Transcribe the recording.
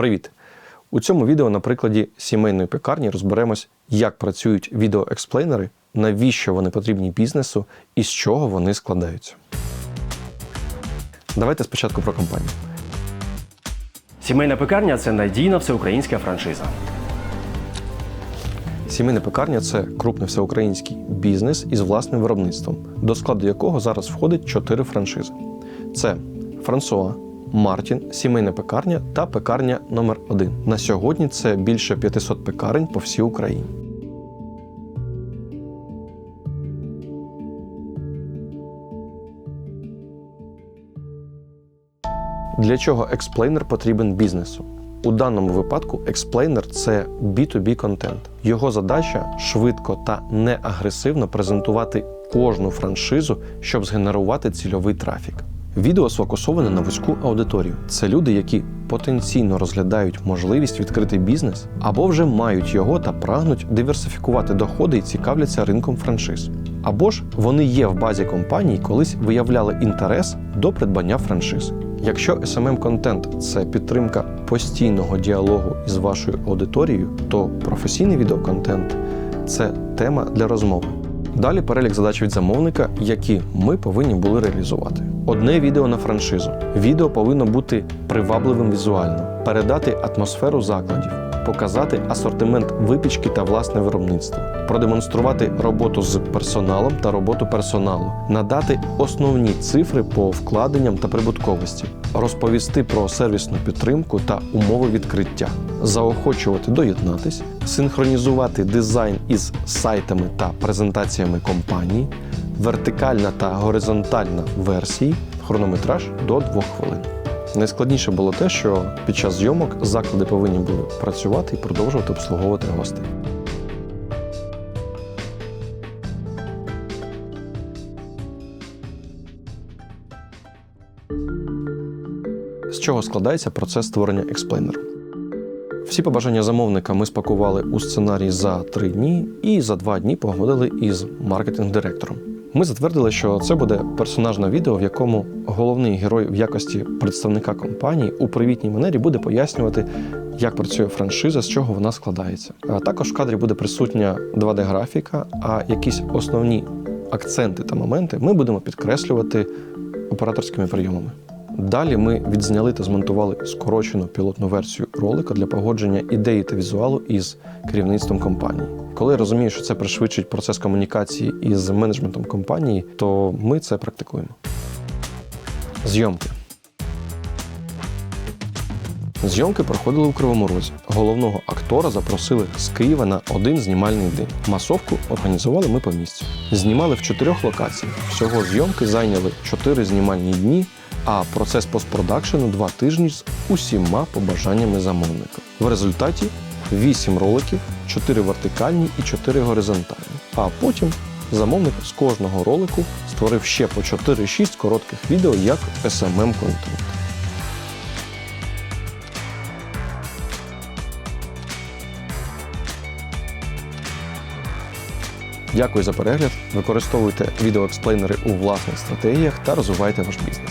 Привіт! У цьому відео на прикладі сімейної пекарні розберемось, як працюють відеоексплейнери, навіщо вони потрібні бізнесу і з чого вони складаються. Давайте спочатку про компанію. Сімейна пекарня це надійна всеукраїнська франшиза. Сімейна пекарня це крупний всеукраїнський бізнес із власним виробництвом, до складу якого зараз входить чотири франшизи: це Франсуа, Мартін, сімейна пекарня та пекарня номер 1 На сьогодні це більше 500 пекарень по всій Україні. Для чого експлейнер потрібен бізнесу? У даному випадку експлейнер це B2B контент. Його задача швидко та неагресивно презентувати кожну франшизу, щоб згенерувати цільовий трафік. Відео сфокусоване на вузьку аудиторію. Це люди, які потенційно розглядають можливість відкрити бізнес або вже мають його та прагнуть диверсифікувати доходи і цікавляться ринком франшиз. Або ж вони є в базі компанії, колись виявляли інтерес до придбання франшиз. Якщо smm контент це підтримка постійного діалогу із вашою аудиторією, то професійний відеоконтент це тема для розмови. Далі перелік задач від замовника, які ми повинні були реалізувати. Одне відео на франшизу. Відео повинно бути привабливим візуально, передати атмосферу закладів, показати асортимент випічки та власне виробництво, продемонструвати роботу з персоналом та роботу персоналу, надати основні цифри по вкладенням та прибутковості, розповісти про сервісну підтримку та умови відкриття, заохочувати доєднатись, синхронізувати дизайн із сайтами та презентаціями компанії, вертикальна та горизонтальна версії, хронометраж до 2 хвилин. Найскладніше було те, що під час зйомок заклади повинні були працювати і продовжувати обслуговувати гостей. З чого складається процес створення експлейнеру? Всі побажання замовника ми спакували у сценарій за три дні і за два дні погодили із маркетинг-директором. Ми затвердили, що це буде персонажне відео, в якому головний герой в якості представника компанії у привітній манері буде пояснювати, як працює франшиза, з чого вона складається. А також в кадрі буде присутня 2D-графіка, а якісь основні акценти та моменти ми будемо підкреслювати операторськими прийомами. Далі ми відзняли та змонтували скорочену пілотну версію ролика для погодження ідеї та візуалу із керівництвом компанії. Коли я розумію, що це пришвидшить процес комунікації із менеджментом компанії, то ми це практикуємо. Зйомки. Зйомки проходили у Кривому Розі. Головного актора запросили з Києва на один знімальний день. Масовку організували ми по місцю. Знімали в чотирьох локаціях. Всього зйомки зайняли чотири знімальні дні, а процес постпродакшену два тижні з усіма побажаннями замовника. В результаті 8 роликів, 4 вертикальні і 4 горизонтальні. А потім замовник з кожного ролику створив ще по 4-6 коротких відео як smm контент. Дякую за перегляд. Використовуйте відеоексплейнери у власних стратегіях та розвивайте ваш бізнес.